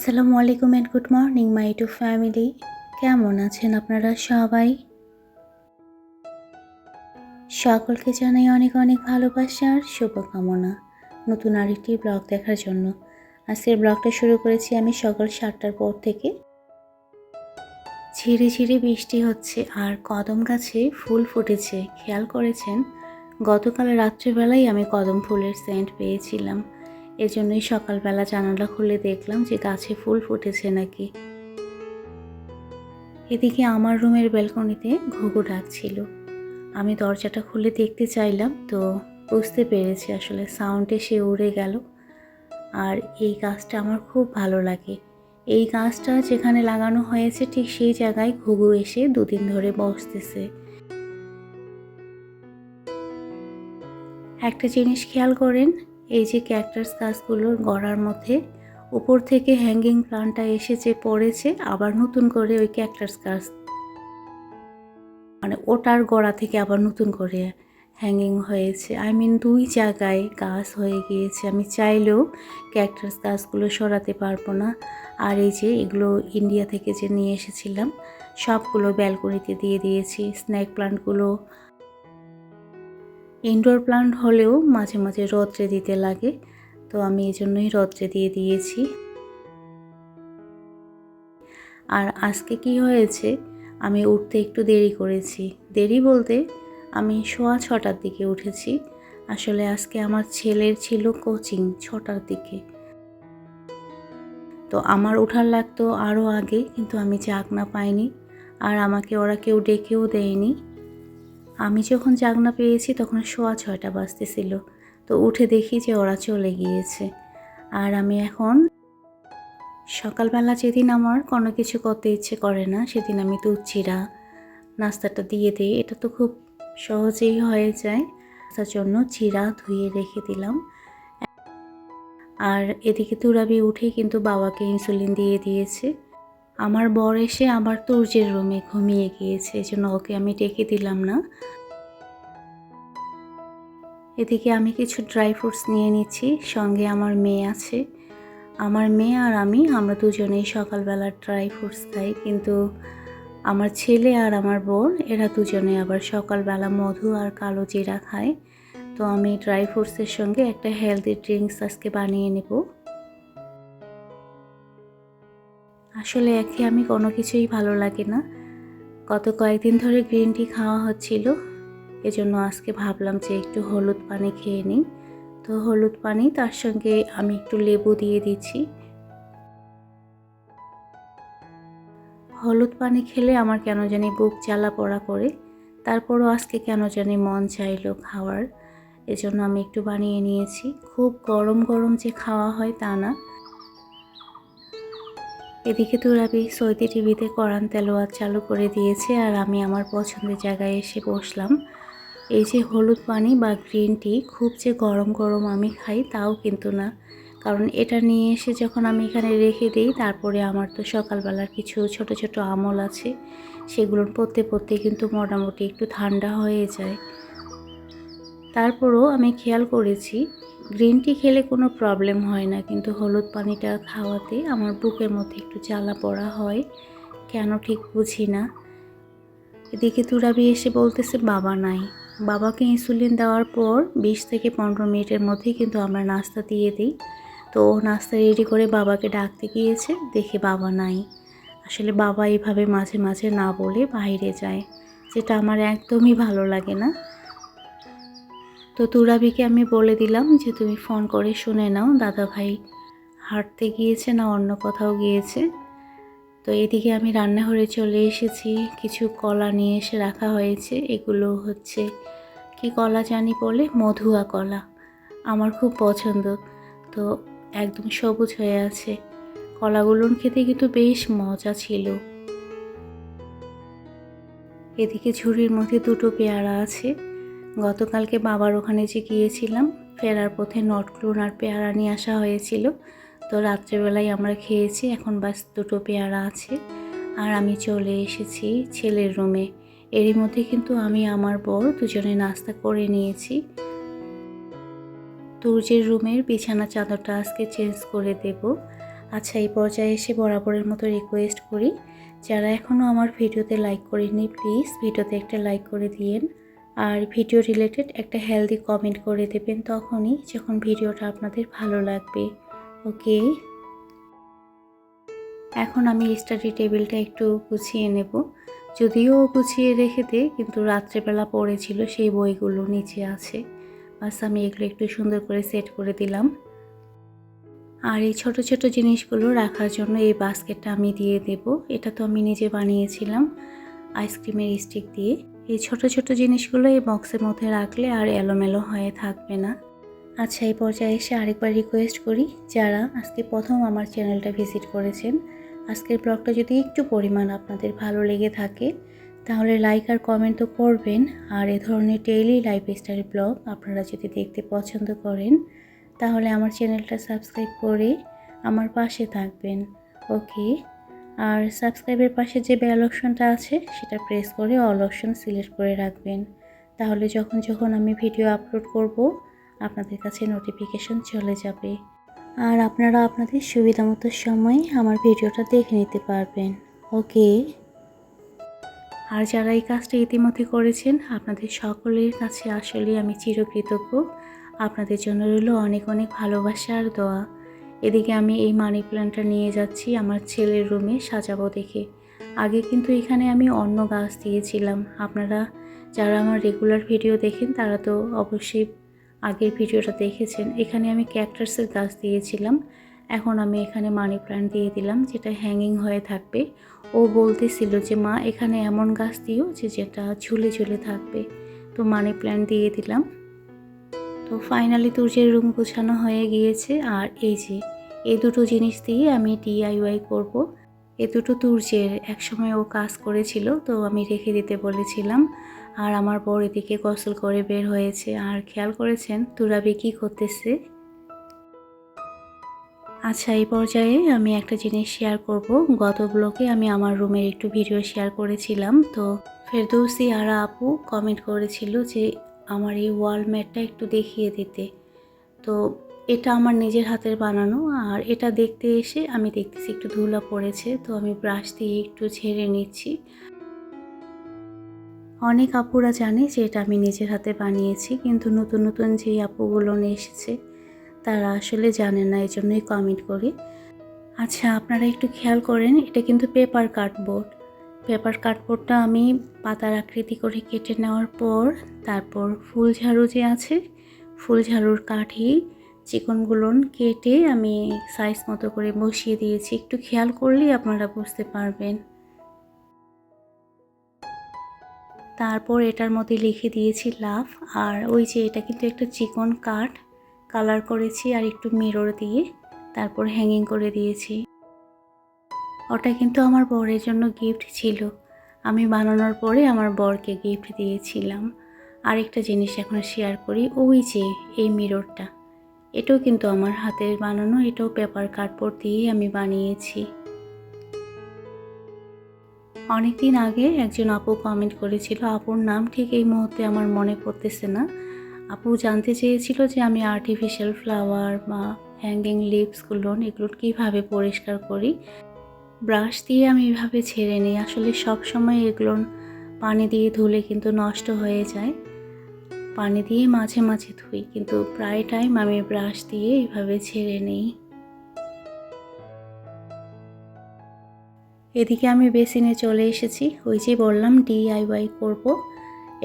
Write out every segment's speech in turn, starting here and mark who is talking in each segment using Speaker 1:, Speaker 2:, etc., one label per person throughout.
Speaker 1: আসসালামু আলাইকুম and good morning my to family কেমন আছেন আপনারা সবাই? সকলকে জানাই অনেক অনেক ভালোবাসা আর শুভকামনা। নতুন আরেকটি ব্লগ দেখার জন্য। আজকের ব্লগটা শুরু করেছি আমি সকাল সাতটার পর থেকে। ঝিরে ঝিরে বৃষ্টি হচ্ছে আর কদম গাছে ফুল ফুটেছে। খেয়াল করেছেন? গতকাল রাত্রেবেলায় আমি কদম ফুলের সেন্ট পেয়েছিলাম। এজন্যই সকালবেলা জানালা খুলে দেখলাম যে গাছে ফুল ফুটেছে নাকি। এদিকে আমার রুমের ব্যালকনিতে ঘুঘু ডাকছিল। আমি দরজাটা খুলে দেখতে চাইলাম তো বুঝতে পেরেছি আসলে সাউন্ডে সে উড়ে গেল। আর এই গাছটা আমার খুব ভালো লাগে। এই গাছটা যেখানে লাগানো হয়েছে ঠিক সেই জায়গায় ঘুঘু এসে দুদিন ধরে বসতেছে। একটা জিনিস খেয়াল করেন এই যে ক্যাকটাস গাছগুলোর গড়ার মধ্যে, উপর থেকে হ্যাঙ্গিং প্লান্টটা এসে যে পড়েছে, আবার নতুন করে ওই ক্যাকটাস গাছ মানে ওটার গড়া থেকে আবার নতুন করে হ্যাঙ্গিং হয়েছে। আই মিন দুই জায়গায় গাছ হয়ে গিয়েছে। আমি চাইলেও ক্যাকটাস গাছগুলো সরাতে পারব না। আর এই যে এগুলো ইন্ডিয়া থেকে যে নিয়ে এসেছিলাম, সবগুলো ব্যালকনিতে দিয়ে দিয়েছি। স্ন্যাক প্লান্টগুলো ইনডোর প্লান্ট হলেও মাঝে মাঝে রৌদ্রে দিতে লাগে, তো আমি এই জন্যই রৌদ্রে দিয়ে দিয়েছি। আর আজকে কি হয়েছে? আমি উঠতে একটু দেরি করেছি। দেরি বলতে আমি সোয়া ছটার দিকে উঠেছি। আসলে আজকে আমার ছেলের ছিল কোচিং ছটার দিকে। তো আমার ওঠার লাগতো আরও আগে, কিন্তু আমি জাগনা পাইনি। আর আমাকে ওরা কেউ ডেকেও দেয়নি। আমি যখন জাগনা পেয়েছি তখন সোয়া ছয়টা বাজতেছিল। তো উঠে দেখি যে ওরা চলে গিয়েছে। আর আমি এখন সকালবেলা যেদিন আমার কোনো কিছু করতে ইচ্ছে করে না, সেদিন আমি দুধ চিরা নাস্তাটা দিয়ে দিই। এটা তো খুব সহজেই হয়ে যায়। তার জন্য চিরা ধুয়ে রেখে দিলাম। আর এদিকে তুরাবি উঠে কিন্তু বাবাকে ইনসুলিন দিয়ে দিয়েছে। আমার বর এসে আবার তুর্যের রুমে ঘুমিয়ে গিয়েছে এই জন্য ওকে আমি ডেকে দিলাম না। এদিকে আমি কিছু ড্রাই ফ্রুটস নিয়ে নিচ্ছি, সঙ্গে আমার মেয়ে আছে। আমার মেয়ে আর আমি, আমরা দুজনেই সকালবেলা ড্রাই ফ্রুটস খাই, কিন্তু আমার ছেলে আর আমার বোন এরা দুজনে আবার সকালবেলা মধু আর কালো জিরা খায়। তো আমি ড্রাই ফ্রুটসের সঙ্গে একটা হেলদি ড্রিঙ্কস আজকে বানিয়ে নেব। আসলে একে আমি কোনো কিছুই ভালো লাগে না। গত কয়েকদিন ধরে গ্রিন টি খাওয়া হচ্ছিল। এজন্য আজকে ভাবলাম যে একটু হলুদ পানি খেয়ে নিই। তো হলুদ পানি তার সঙ্গে আমি একটু লেবু দিয়ে দিচ্ছি। হলুদ পানি খেলে আমার কেন জানি বুক জ্বালা পড়া করে। তারপরও আজকে কেন জানি মন চাইলো খাওয়ার। এজন্য আমি একটু বানিয়ে নিয়েছি। খুব গরম গরম যে খাওয়া হয় তা না। এদিকে তো তুরাবি সৌদি টিভিতে করান তেলোয়াত চালু করে দিয়েছে আর আমি আমার পছন্দের জায়গায় এসে বসলাম। এই যে হলুদ পানি বা গ্রিন টি, খুব যে গরম গরম আমি খাই তাও কিন্তু না। কারণ এটা নিয়ে এসে যখন আমি এখানে রেখে দিই, তারপরে আমার তো সকালবেলার কিছু ছোট ছোট আমল আছে সেগুলো পড়তে পড়তে কিন্তু মোটামুটি একটু ঠান্ডা হয়ে যায়। তারপরও আমি খেয়াল করেছি গ্রিন টি খেলে কোনো প্রবলেম হয় না, কিন্তু হলুদ পানিটা খাওয়াতে আমার বুকের মধ্যে একটু জ্বালা পড়া হয়, কেন ঠিক বুঝি না। এদিকে তুরাবি এসে বলতেছে, বাবা নাই। বাবাকে ইনসুলিন দেওয়ার পর বিশ থেকে পনেরো মিনিটের মধ্যেই কিন্তু আমরা নাস্তা দিয়ে দিই। তো নাস্তা রেডি করে বাবাকে ডাকতে গিয়েছে, দেখে বাবা নাই। আসলে বাবা এইভাবে মাঝে মাঝে না বলে বাইরে যায়, যেটা আমার একদমই ভালো লাগে না। তো তুরাবিকে আমি বলে দিলাম যে তুমি ফোন করে শুনে নাও দাদা ভাই হাঁটতে গিয়েছে না অন্য কোথাও গিয়েছে। তো এদিকে আমি রান্নাঘরে চলে এসেছি, কিছু কলা নিয়ে এসে রাখা হয়েছে, এগুলো হচ্ছে কি কলা জানি বলে? মধুয়া কলা, আমার খুব পছন্দ। তো একদম সবুজ হয়ে আছে। কলাগুলোর খেতে কিন্তু বেশ মজা ছিল। এদিকে ঝুড়ির মধ্যে দুটো পেয়ারা আছে। গতকালকে বাবার ওখানে যে গিয়েছিলাম, ফেরার পথে নটক্লুন আর পেয়ারা নিয়ে আসা হয়েছিল। তো রাত্রেবেলায় আমরা খেয়েছি, এখন বাস দুটো পেয়ারা আছে। আর আমি চলে এসেছি ছেলের রুমে। এরই মধ্যে কিন্তু আমি, আমার বর দুজনে নাস্তা করে নিয়েছি। তুর্যের রুমের বিছানা চাদরটা আজকে চেঞ্জ করে দেব। আচ্ছা এই পর্যায়ে এসে বরাবরের মতো রিকোয়েস্ট করি। যারা এখনও আমার ভিডিওতে লাইক করেনি প্লিজ ভিডিওতে একটা লাইক করে দিয়েন। আর ভিডিও রিলেটেড একটা হেলদি কমেন্ট করে দেবেন তখনই যখন ভিডিওটা আপনাদের ভালো লাগবে ওকে এখন আমি স্টাডি টেবিলটা একটু গুছিয়ে নেব। যদিও গুছিয়ে রেখে দে কিন্তু রাত্রেবেলা পড়েছিল সেই বইগুলো নিচে আছে। বাস আমি এগুলো একটু সুন্দর করে সেট করে দিলাম। আর এই ছোট ছোট জিনিসগুলো রাখার জন্য এই বাস্কেটটা আমি দিয়ে দেব। এটা তো আমি নিজে বানিয়েছিলাম আইসক্রিমের স্টিক দিয়ে। এই ছোট ছোট জিনিসগুলো এই বক্সের মধ্যে রাখলে আর এলোমেলো হয়ে থাকবে না। আচ্ছা এই পর্যায়ে এসে আরেকবার রিকোয়েস্ট করি যারা আজকে প্রথম আমার চ্যানেলটা ভিজিট করেছেন। আজকের ব্লগটা যদি একটু পরিমাণ আপনাদের ভালো লেগে থাকে, তাহলে লাইক আর কমেন্ট তো করবেন। আর এ ধরনের ডেইলি লাইফ স্টাইল ব্লগ আপনারা যদি দেখতে পছন্দ করেন, তাহলে আমার চ্যানেলটা সাবস্ক্রাইব করে আমার পাশে থাকবেন। ওকে আর সাবস্ক্রাইবের পাশে যে বেল অপশনটা আছে, সেটা প্রেস করে অল অপশন সিলেক্ট করে রাখবেন। তাহলে যখন যখন আমি ভিডিও আপলোড করব, আপনাদের কাছে নোটিফিকেশন চলে যাবে। আর আপনারা আপনাদের সুবিধা মতো সময় আমার ভিডিওটা দেখে নিতে পারবেন। ওকে আর যারা এই কাজটা ইতিমধ্যে করেছেন, আপনাদের সকলের কাছে আসলে আমি চিরকৃতজ্ঞ। আপনাদের জন্য রইল অনেক অনেক ভালোবাসা আর দোয়া। এদিকে আমি এই মানি প্ল্যান্টটা নিয়ে যাচ্ছি আমার ছেলের রুমে সাজাবো দেখে। আগে কিন্তু এখানে আমি অন্য গাছ দিয়েছিলাম। আপনারা যারা আমার রেগুলার ভিডিও দেখেন, তারা তো অবশ্যই আগের ভিডিওটা দেখেছেন। এখানে আমি ক্যাকটাসের গাছ দিয়েছিলাম। এখন আমি এখানে মানি প্ল্যান্ট দিয়ে দিলাম, যেটা হ্যাঙ্গিং হয়ে থাকবে। ও বলতেছিল যে, মা, এখানে এমন গাছ দিও যে, যেটা ঝুলে ঝুলে থাকবে। তো মানি প্ল্যান্ট দিয়ে দিলাম। তো ফাইনালি তুর্যের রুম গোছানো হয়ে গিয়েছে আর এই যে, এই দুটো জিনিস দিয়ে আমি ডিআইওয়াই করব। এ দুটো তুর্যের একসময় ও কাজ করেছিল, তো আমি রেখে দিতে বলেছিলাম। আর আমার বর এদিকে গোসল করে বের হয়েছে। আর খেয়াল করেছেন তুরাবি কি করতেছে? আচ্ছা এই পর্যায়ে আমি একটা জিনিস শেয়ার করব। গত ব্লগে আমি আমার রুমের একটু ভিডিও শেয়ার করেছিলাম। তো ফেরদৌসি আর আপু কমেন্ট করেছিল যে আমার এই ওয়াল ম্যাটটা একটু দেখিয়ে দিতে। তো এটা আমার নিজের হাতের বানানো আর এটা দেখতে এসে আমি দেখতেছি একটু ধুলা পড়েছে, তো আমি ব্রাশ দিয়ে একটু ঝেড়ে নিচ্ছি। অনেক আপুরা জানে যে এটা আমি নিজের হাতে বানিয়েছি, কিন্তু নতুন নতুন যে আপুগুলো এসেছে, তারা আসলে জানে না এই জন্যই কমেন্ট করি। আচ্ছা আপনারা একটু খেয়াল করেন, এটা কিন্তু পেপার কার্ডবোর্ড পেপার কার্ডবোর্ডটা আমি পাতার আকৃতি করে কেটে নেওয়ার পর তারপর ফুল ঝাড়ু যে আছে, ফুল ঝাড়ুর কাঠি চিকনগুলো কেটে আমি সাইজ মতো করে বসিয়ে দিয়েছি। একটু খেয়াল করলেই আপনারা বুঝতে পারবেন। তারপর এটার মধ্যে লিখে দিয়েছি লাভ আর ওই যে এটা কিন্তু একটা চিকন কাঠ। কালার করেছি আর একটু মিরর দিয়ে। তারপর হ্যাঙ্গিং করে দিয়েছি। ওটা কিন্তু আমার বরের জন্য গিফট ছিল। আমি বানানোর পরে আমার বরকে গিফট দিয়েছিলাম। আরেকটা জিনিস এখন শেয়ার করি, ওই যে, এই মিররটা এটাও কিন্তু আমার হাতের বানানো, এটাও পেপার কার্ডবোর্ড দিয়েই আমি বানিয়েছি। অনেকদিন আগে একজন আপু কমেন্ট করেছিল, আপুর নাম ঠিক এই মুহূর্তে আমার মনে পড়তেছে না। আপু জানতে চেয়েছিল যে আমি আর্টিফিশিয়াল ফ্লাওয়ার বা হ্যাঙ্গিং লিপসগুলো এগুলো কীভাবে পরিষ্কার করি। ব্রাশ দিয়ে আমি এভাবে ছেড়ে নিই। আসলে সব সময় এগুলো পানি দিয়ে ধুলে কিন্তু নষ্ট হয়ে যায়। পানি দিয়ে মাঝে মাঝে ধুই, কিন্তু প্রায় টাইম আমি ব্রাশ দিয়ে এভাবে ছেড়ে নিই। এদিকে আমি বেসিনে চলে এসেছি। ওই যে বললাম ডিআইওয়াই করব।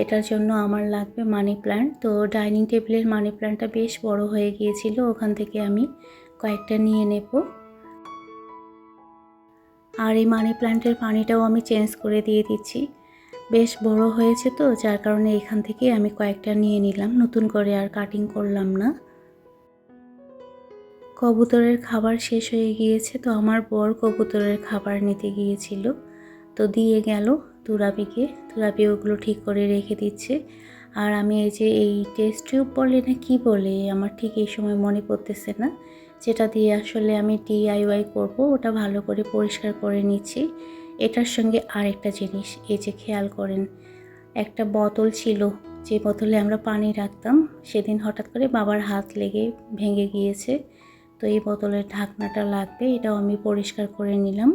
Speaker 1: এটার জন্য আমার লাগবে মানি প্ল্যান্ট তো ডাইনিং টেবিলের মানি প্ল্যান্টটা বেশ বড় হয়ে গিয়েছিল। ওখান থেকে আমি কয়েকটা নিয়ে নেব। আর এই মানি প্ল্যান্টের পানিটাও আমি চেঞ্জ করে দিয়ে দিচ্ছি। বেশ বড় হয়েছে তো, যার কারণে এখান থেকে আমি কয়েকটা নিয়ে নিলাম। নতুন করে আর কাটিং করলাম না। কবুতরের খাবার শেষ হয়ে গিয়েছে তো, আমার বর কবুতরের খাবার নিতে গিয়েছিল। তো দিয়ে গেল তুরাবিকে তুরাবি ওগুলো ঠিক করে রেখে দিচ্ছে। আর আমি এই যে, এই টেস্ট টিউব বলে না কি বলে, আমার ঠিক এই সময় মনে পড়তেছে না। যেটা দিয়ে আসলে আমি ডিআইওয়াই করব, ওটা ভালো করে পরিষ্কার করে নিচ্ছি। এটার সঙ্গে আরেকটা জিনিস, এই যে খেয়াল করেন, একটা বোতল ছিল, যে বোতলে আমরা পানি রাখতাম, সেদিন হঠাৎ করে বাবার হাত লেগে ভেঙে গিয়েছে, তো এই বোতলের ঢাকনাটা লাগবে, এটাও আমি পরিষ্কার করে নিলাম।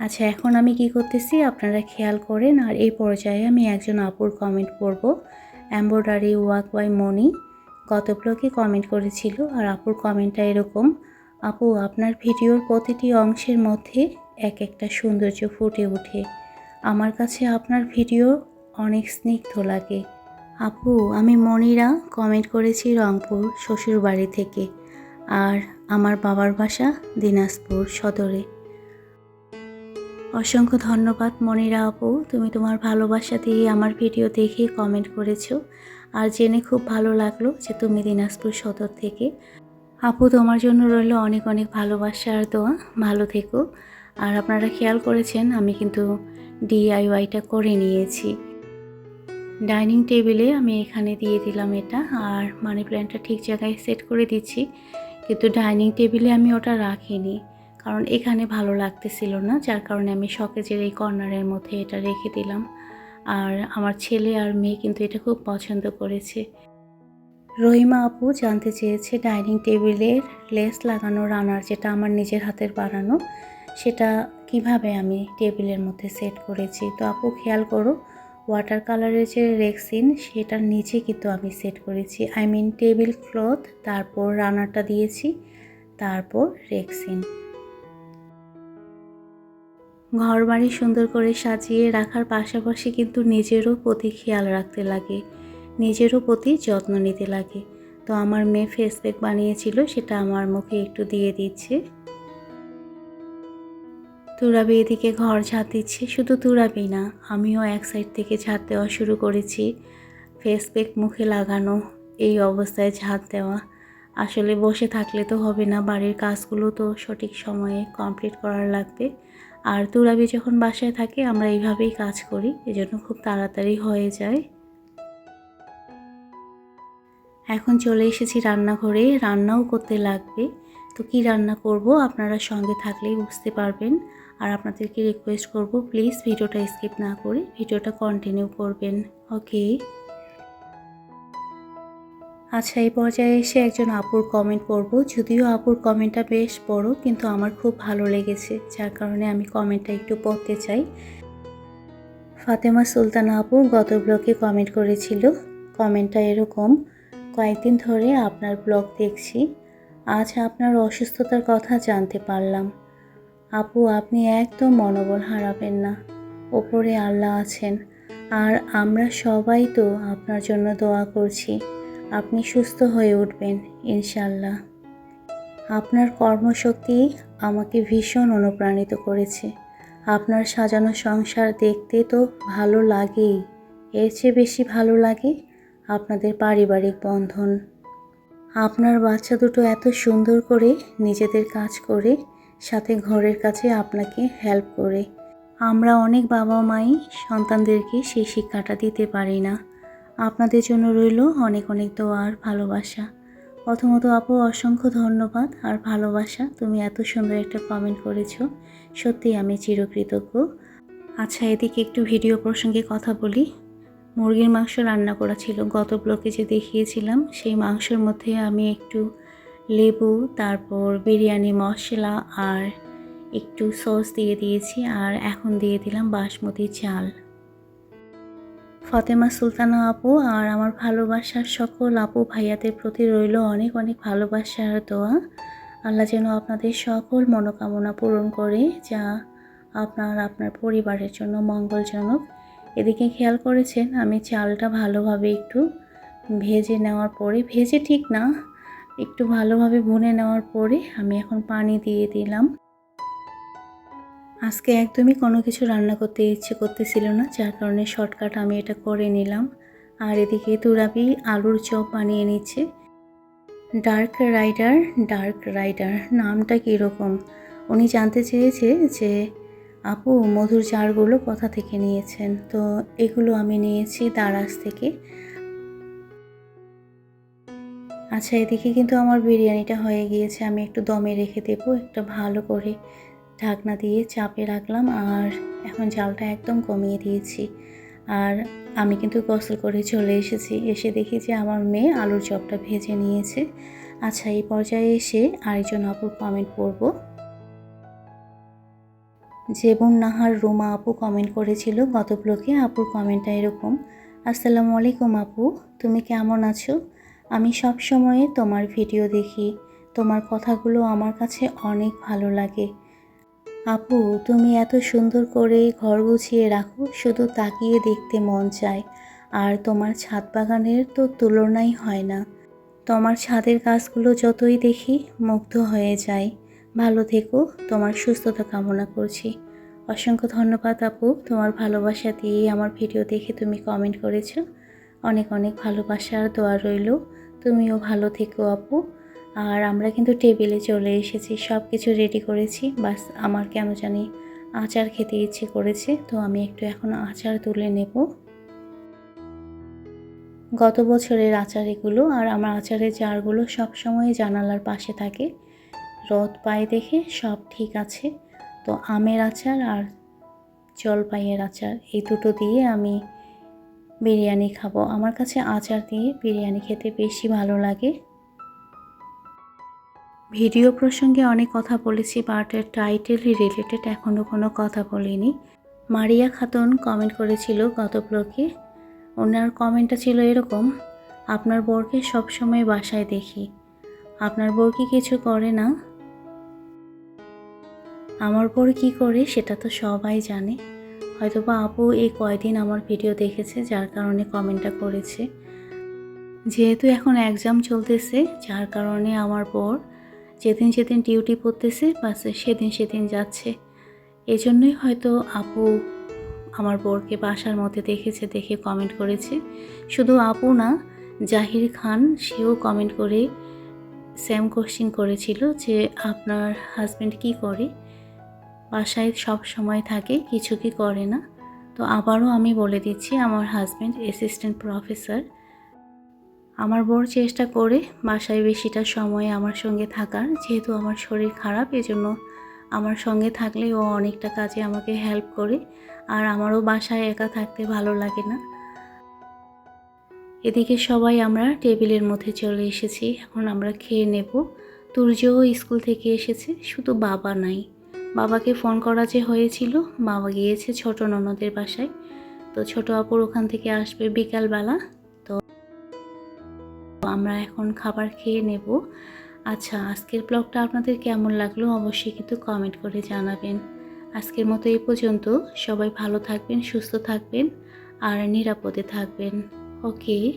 Speaker 1: আচ্ছা এখন আমি কি করতেছি, আপনারা খেয়াল করেন, আর এই পর্যায়ে আমি একজন আপুর কমেন্ট করব এম্ব্রয়ডারি ওয়াক বাই মনি ব্লগে কমেন্ট করেছিল আর আপুর কমেন্টটা এরকম, আপু, আপনার ভিডিওর প্রতিটি অংশের মধ্যে এক একটা সৌন্দর্য ফুটে ওঠে। আমার কাছে আপনার ভিডিও অনেক স্নিগ্ধ লাগে। আপু, আমি মনিরা কমেন্ট করেছি রংপুর শ্বশুর বাড়ি থেকে আর আমার বাবার বাসা দিনাজপুর সদরে। অসংখ্য ধন্যবাদ মনিরা আপু, তুমি তোমার ভালোবাসা দিয়ে আমার ভিডিও দেখে কমেন্ট করেছ। আর জেনে খুব ভালো লাগল যে তুমি দিনাজপুর সদর থেকে। আপু তোমার জন্য রইল অনেক অনেক ভালোবাসা আর দোয়া। ভালো থেকো। আর আপনারা খেয়াল করেছেন, আমি কিন্তু ডিআইওয়াইটা করে নিয়েছি। ডাইনিং টেবিলে আমি এখানে দিয়ে দিলাম এটা আর মানি প্ল্যান্টটা ঠিক জায়গায় সেট করে দিচ্ছি। কিন্তু ডাইনিং টেবিলে আমি ওটা রাখিনি, কারণ এখানে ভালো লাগতেছিল না, যার কারণে আমি শকেজের এই কর্নারের মধ্যে এটা রেখে দিলাম। আর আমার ছেলে আর মেয়ে কিন্তু এটা খুব পছন্দ করেছে। রহিমা আপু জানতে চেয়েছে ডাইনিং টেবিলের লেস লাগানো রানার যেটা আমার নিজের হাতের বানানো, সেটা কীভাবে আমি টেবিলের মধ্যে সেট করেছি। তো আপু খেয়াল করো, ওয়াটার কালারের যে রেক্সিন, সেটার নিচে কিন্তু আমি সেট করেছি। আই মিন টেবিল ক্লথ, তারপর রানারটা দিয়েছি, তারপর রেক্সিন। ঘর বাড়ি সুন্দর করে সাজিয়ে রাখার পাশাপাশি কিন্তু নিজেরও প্রতি খেয়াল রাখতে লাগে। নিজেরও প্রতি যত্ন নিতে লাগে। তো আমার মেয়ে ফেস প্যাক বানিয়েছিল, সেটা আমার মুখে একটু দিয়ে দিচ্ছে। তুরাবি এদিকে ঘর ঝাঁট দিচ্ছে, শুধু তুরাবি না, আমিও এক সাইড থেকে ঝাঁট দেওয়া শুরু করেছি। ফেস প্যাক মুখে লাগানো, এই অবস্থায় ঝাঁট দেওয়া। আসলে বসে থাকলে তো হবে না, বাড়ির কাজগুলো তো সঠিক সময়ে কমপ্লিট করার লাগবে। আর তুরাবি যখন বাসায় থাকে, আমরা এইভাবেই কাজ করি, এজন্য খুব তাড়াতাড়ি হয়ে যায়। এখন চলে এসেছি রান্নাঘরে, রান্নাও করতে লাগবে। তো কি রান্না করব আপনারা সঙ্গে থাকলেই বুঝতে পারবেন। আর আপনাদেরকে রিকোয়েস্ট করব প্লিজ ভিডিওটা স্কিপ না করে, ভিডিওটা কন্টিনিউ করবেন। ওকে আচ্ছা এই পর্যায়ে এসে একজন আপুর কমেন্ট করব যদিও আপুর কমেন্টটা বেশ বড়, কিন্তু আমার খুব ভালো লেগেছে, যার কারণে আমি কমেন্টটা একটু পড়তে চাই। ফাতেমা সুলতানা আপু গত ব্লগে কমেন্ট করেছিল কমেন্টটা এরকম, কয়েকদিন ধরে আপনার ব্লগ দেখছি, আজ আপনার অসুস্থতার কথা জানতে পারলাম। আপু, আপনি একদম মনোবল হারাবেন না, ওপরে আল্লাহ আছেন, আর আমরা সবাই তো আপনার জন্য দোয়া করছি। আপনি সুস্থ হয়ে উঠবেন ইনশাল্লাহ আপনার কর্মশক্তি আমাকে ভীষণ অনুপ্রাণিত করেছে। আপনার সাজানো সংসার দেখতে তো ভালো লাগেই। এর চেয়ে বেশি ভালো লাগে আপনাদের পারিবারিক বন্ধন। আপনার বাচ্চা দুটো এত সুন্দর করে নিজেদের কাজ করে, সাথে ঘরের কাছে আপনাকে হেল্প করে। আমরা অনেক বাবা মাই সন্তানদেরকে সেই শিক্ষাটা দিতে পারি না। আপনাদের জন্য রইল অনেক অনেক দোয়ার ভালোবাসা। প্রথমত আপু, অসংখ্য ধন্যবাদ আর ভালোবাসা। তুমি এত সুন্দর একটা কমেন্ট করেছ। সত্যি আমি চিরকৃতজ্ঞ। আচ্ছা এদিকে একটু ভিডিও প্রসঙ্গে কথা বলি। মুরগির মাংস রান্না করা ছিল। গত ব্লকে যে দেখিয়েছিলাম, সেই মাংসের মধ্যে আমি একটু লেবু, তারপর বিরিয়ানি, মশলা আর একটু সস দিয়ে দিয়েছি। আর এখন দিয়ে দিলাম বাসমতি চাল। ফতেমা সুলতানা আপু আর আমার ভালোবাসার সকল আপু ভাইয়াদের প্রতি রইল অনেক অনেক ভালোবাসার দোয়া। আল্লাহ যেন আপনাদের সকল মনোকামনা পূরণ করে, যা আপনার আপনার পরিবারের জন্য মঙ্গলজনক। এদিকে খেয়াল করেছেন, আমি চালটা ভালোভাবে একটু ভেজে নেওয়ার পরে, ভেজে ঠিক না, একটু ভালোভাবে ভুনে নেওয়ার পরে আমি এখন পানি দিয়ে দিলাম। আজকে একদমই কোনো কিছু রান্না করতে ইচ্ছে করতেছিল না, যার কারণে শর্টকাট আমি এটা করে নিলাম। আর এদিকে তুরাবি আলুর চপ বানিয়ে নিচ্ছে। ডার্ক রাইডার ডার্ক রাইডার নামটা কীরকম উনি জানতে চেয়েছে যে, আপু, মধুর চারগুলো কোথা থেকে নিয়েছেন? তো এগুলো আমি নিয়েছি দারাজ থেকে। আচ্ছা এদিকে কিন্তু আমার বিরিয়ানিটা হয়ে গিয়েছে, আমি একটু দমে রেখে দেবো, একটা ভালো করে ঢাকনা দিয়ে চাপে রাখলাম আর এখন জালটা একদম কমিয়ে দিয়েছি। আর আমি কিন্তু গোসল করে চলে এসেছি। এসে দেখি যে আমার মেয়ে আলুর চপটা ভেজে নিয়েছে। আচ্ছা এই পর্যায়ে এসে আরেকজন আপুর কমেন্ট পড়ব। জেবুন নাহার রুমা আপু কমেন্ট করেছিল, গত ব্লকে আপুর কমেন্টটা এরকম, আসসালামু আলাইকুম আপু, তুমি কেমন আছো? আমি সব সময়ে তোমার ভিডিও দেখি। তোমার কথাগুলো আমার কাছে অনেক ভালো লাগে। আপু, তুমি এত সুন্দর করে ঘর গুছিয়ে রাখো, শুধু তাকিয়ে দেখতে মন চায়। আর তোমার ছাদ বাগানের তো তুলনাই হয় না। তোমার ছাদের গাছগুলো যতই দেখি, মুগ্ধ হয়ে যায়। ভালো থেকো, তোমার সুস্থতা কামনা করছি। অসংখ্য ধন্যবাদ আপু, তোমার ভালোবাসা দিয়ে আমার ভিডিও দেখে তুমি কমেন্ট করেছ। অনেক অনেক ভালোবাসার দোয়া রইল। তুমিও ভালো থেকো আপু। আর আমরা কিন্তু টেবিলে চলে এসেছি সব কিছু রেডি করেছি। বাস, আমার কেন জানি আচার খেতে ইচ্ছে করেছে, তো আমি একটু এখন আচার তুলে নেব। গত বছরের আচার এগুলো, আর আমার আচারের জারগুলো সবসময় জানালার পাশে থাকে। রদ পায়ে দেখে সব ঠিক আছে। তো আমের আচার আর জলপাইয়ের আচার, এই দুটো দিয়ে আমি বিরিয়ানি খাব। আমার কাছে আচার দিয়ে বিরিয়ানি খেতে বেশি ভালো লাগে। ভিডিও প্রসঙ্গে অনেক কথা বলেছি বাট এর টাইটেলই রিলেটেড এখনও কোনো কথা বলিনি। মারিয়া খাতুন কমেন্ট করেছিল গত ব্লকে ওনার কমেন্টটা ছিল এরকম, আপনার বরকে সবসময় বাসায় দেখি। আপনার বর কি কিছু করে না? আমার বর কি করে সেটা তো সবাই জানে। হয়তোবা আপু এই কয়দিন আমার ভিডিও দেখেছে, যার কারণে কমেন্টটা করেছে। যেহেতু এখন এক্সাম চলতেছে, যার কারণে আমার বর যেদিন যেদিন ডিউটি পড়তেছে, বাস সেদিন সেদিন যাচ্ছে। এই জন্যই হয়তো আপু আমার বরকে বাসার মধ্যে দেখেছে, দেখে কমেন্ট করেছে। শুধু আপু না, জাহির খান, সেও কমেন্ট করে সেম কোশ্চিন করেছিল যে, আপনার হাজব্যান্ড কি করে? বাসায় সব সময় থাকে, কিছু কি করে না? তো আবারও আমি বলে দিচ্ছি, আমার হাজব্যান্ড অ্যাসিস্ট্যান্ট প্রফেসর আমার বড় চেষ্টা করে বাসায় বেশিটা সময় আমার সঙ্গে থাকার, যেহেতু আমার শরীর খারাপ, এজন্য আমার সঙ্গে থাকলে ও অনেকটা কাজে আমাকে হেল্প করে, আর আমারও বাসায় একা থাকতে ভালো লাগে না। এদিকে সবাই আমরা টেবিলের মধ্যে চলে এসেছি, এখন আমরা খেয়ে নেব। তুর্যও স্কুল থেকে এসেছে, শুধু বাবা নাই। বাবাকে ফোন করা যে হয়েছিল, বাবা গিয়েছে ছোট ননদের বাসায়। তো ছোট আপুর ওখান থেকে আসবে বিকালবেলা। আমরা এখন খাবার খেয়ে নেব। আচ্ছা আজকের ব্লগটা আপনাদের কেমন লাগল অবশ্যই কিন্তু কমেন্ট করে জানাবেন। আজকের মতো এই পর্যন্ত। সবাই ভালো থাকবেন, সুস্থ থাকবেন আর নিরাপদে থাকবেন। ওকে